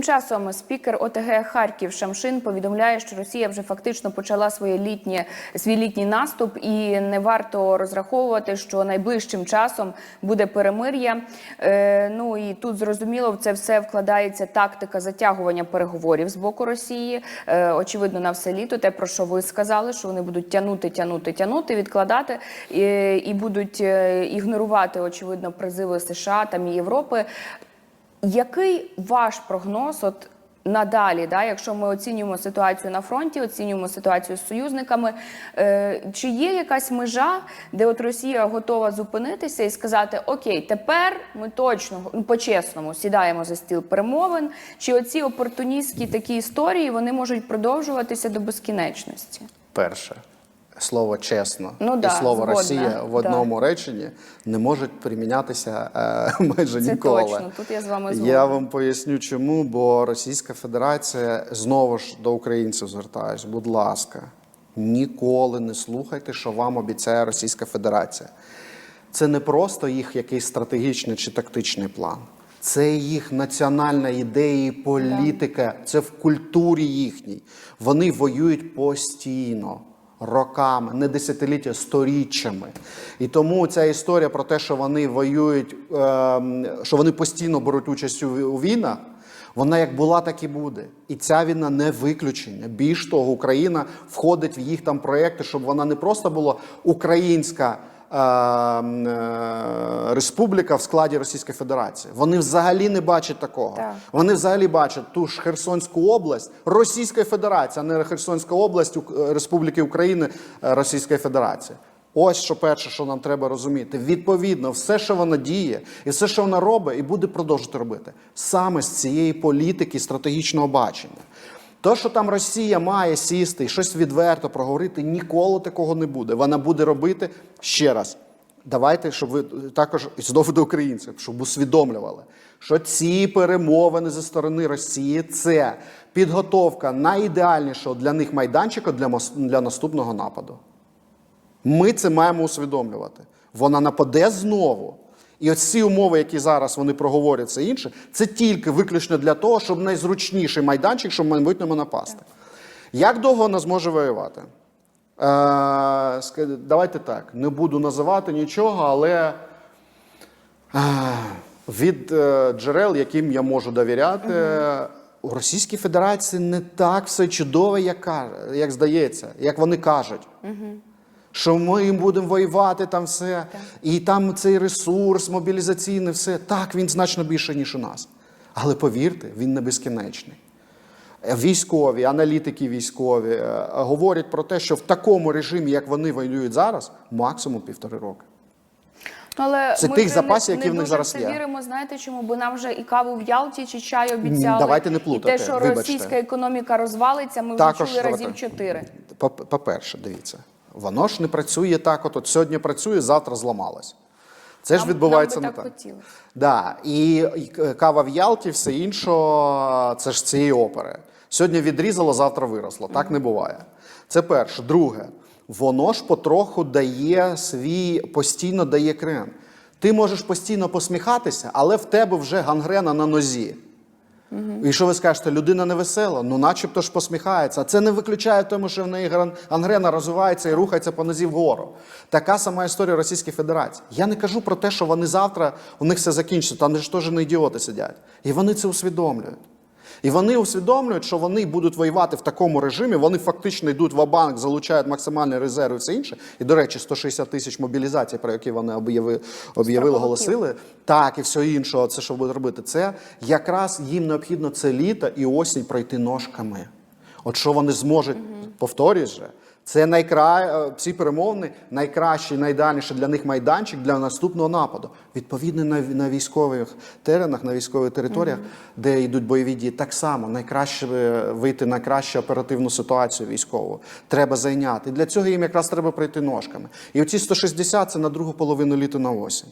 Тим часом спікер ОТГ Харків Шамшин повідомляє, що Росія вже фактично почала своє літнє свій літній наступ, і не варто розраховувати, що найближчим часом буде перемир'я. Е, ну і тут зрозуміло, в це все вкладається тактика затягування переговорів з боку Росії. Е, очевидно, на все літо, те про що ви сказали, що вони будуть тягнути, тягнути, тягнути, відкладати і, і будуть е, ігнорувати очевидно призиви США там і Європи. Який ваш прогноз? От надалі, да, якщо ми оцінюємо ситуацію на фронті, оцінюємо ситуацію з союзниками, е, чи є якась межа, де от Росія готова зупинитися і сказати: Окей, тепер ми точно ну, по-чесному сідаємо за стіл перемовин, чи оці опортуністські такі історії вони можуть продовжуватися до безкінечності? Перше. Слово чесно Ну і да, слово згодна, Росія в да. одному реченні не можуть примінятися е, майже Це ніколи. точно. Тут я з вами згодна. Я вам поясню, чому, бо Російська Федерація знову ж до українців звертаюсь. Будь ласка, ніколи не слухайте, що вам обіцяє Російська Федерація. Це не просто їх якийсь стратегічний чи тактичний план. Це їх національна ідея і політика, це в культурі їхній. Вони воюють постійно, роками, не десятиліття, сторіччями. І тому ця історія про те, що вони воюють, ем, що вони постійно беруть участь у війнах, вона як була, так і буде. І ця війна не виключення. Більш того, Україна входить в їх там проекти, щоб вона не просто була українська. Е, м, е, Республіка в складі Російської Федерації. Вони взагалі не бачать такого. Так. Вони взагалі бачать ту ж Херсонську область Російської Федерації, а не Херсонська область Ук- Республіки України е, Російської Федерації. Ось що перше, що нам треба розуміти. Відповідно, все, що вона діє, і все, що вона робить, і буде продовжувати робити, саме з цієї політики стратегічного бачення. То, що там Росія має сісти і щось відверто проговорити, ніколи такого не буде. Вона буде робити ще раз. Давайте, щоб ви також і знову до українців, щоб усвідомлювали, що ці перемовини зі сторони Росії це підготовка найідеальнішого для них майданчика для, для наступного нападу. Ми це маємо усвідомлювати. Вона нападе знову. І ось ці умови, які зараз вони проговорять, це інше, це тільки виключно для того, щоб найзручніший майданчик, щоб в майбутньому напасти. Як довго вона зможе воювати? Е, давайте так, не буду називати нічого, але е, від е, джерел, яким я можу довіряти, у Російській Федерації не так все чудово, як, як здається, як вони кажуть. Що ми їм будемо воювати там все, і там цей ресурс мобілізаційний, все так він значно більше, ніж у нас. Але повірте, він не безкінечний. Е, Військові, аналітики військові е, говорять про те, що в такому режимі, як вони воюють зараз, максимум півтори роки. Ну, Але Це ми тих запасів, які в них зараз в це віримо. Знаєте, чому? Бо нам вже і каву в Ялті чи чай обіцяли. давайте не І те, що вибачте. російська економіка розвалиться, ми Також вже чули давайте. разів чотири. По-перше, дивіться, воно ж не працює так, от, от сьогодні працює, завтра зламалось. Це ж відбувається нам би не так так. Да, і, і кава в Ялті, все інше, це ж цієї опери. Сьогодні відрізало, завтра виросло. Так не буває. Це перше. Друге, воно ж потроху дає свій, постійно дає крен. Ти можеш постійно посміхатися, але в тебе вже гангрена на нозі. І що ви скажете, людина невесела? Ну, начебто ж посміхається. А це не виключає тому, що в неї ангрена розвивається і рухається по нозі вгору. Така сама історія Російської Федерації. Я не кажу про те, що вони завтра у них все закінчиться. Там ж теж не ідіоти сидять. І вони це усвідомлюють. І вони усвідомлюють, що вони будуть воювати в такому режимі. Вони фактично йдуть в банк, залучають максимальні резерви, і все інше. І, до речі, 160 тисяч мобілізацій, про які вони об'явили, об'явили, голосили. Так, і все інше, це що будуть робити. Це якраз їм необхідно це літо і осінь пройти ножками. От що вони зможуть, повторюсь же, це найкра... е, ці перемовини найкращий, найдальніший для них майданчик для наступного нападу. Відповідно, на, на військових теренах, на військових територіях, де йдуть бойові дії, так само найкраще е, вийти на кращу оперативну ситуацію військову. Треба зайняти. І для цього їм якраз треба пройти ножками. І оці 160 це на другу половину літа на осінь.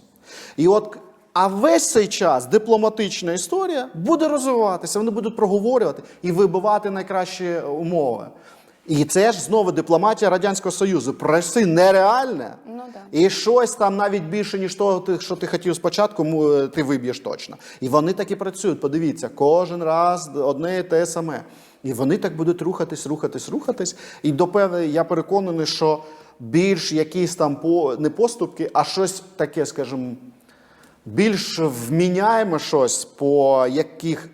І от а весь цей час дипломатична історія буде розвиватися, вони будуть проговорювати і вибивати найкращі умови. І це ж знову дипломатія Радянського Союзу. Проси нереальне. Ну, да. І щось там навіть більше, ніж того, що ти хотів спочатку, е, ти виб'єш точно. І вони так і працюють. Подивіться, кожен раз одне і те саме. І вони так будуть рухатись, рухатись, рухатись. І до певної, я переконаний, що більш якісь там по не поступки, а щось таке, скажімо, більш вміняємо щось по яких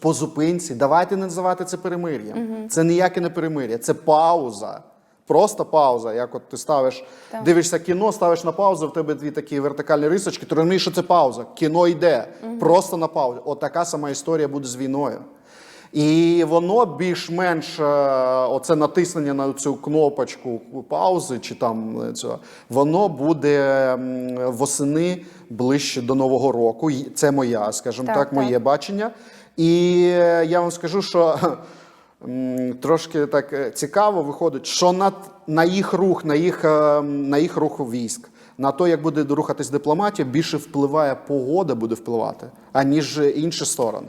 по зупинці. Давайте не називати це перемир'ям. Це ніяке не перемир'я, це пауза. Просто пауза. Як от ти ставиш, Так. дивишся кіно, ставиш на паузу, в тебе дві такі вертикальні рисочки, ти розумієш, що це пауза. Кіно йде. Просто на паузу. От така сама історія буде з війною. І воно більш-менш е, оце натиснення на цю кнопочку паузи, чи там е, цього, воно буде восени ближче до Нового року. Це моя, скажімо Так, так, так. моє бачення. І я вам скажу, що трошки так е, цікаво виходить, що на, на їх рух, на їх, на їх рух військ. На те, як буде рухатись дипломатія, більше впливає погода, буде впливати, аніж інші сторони.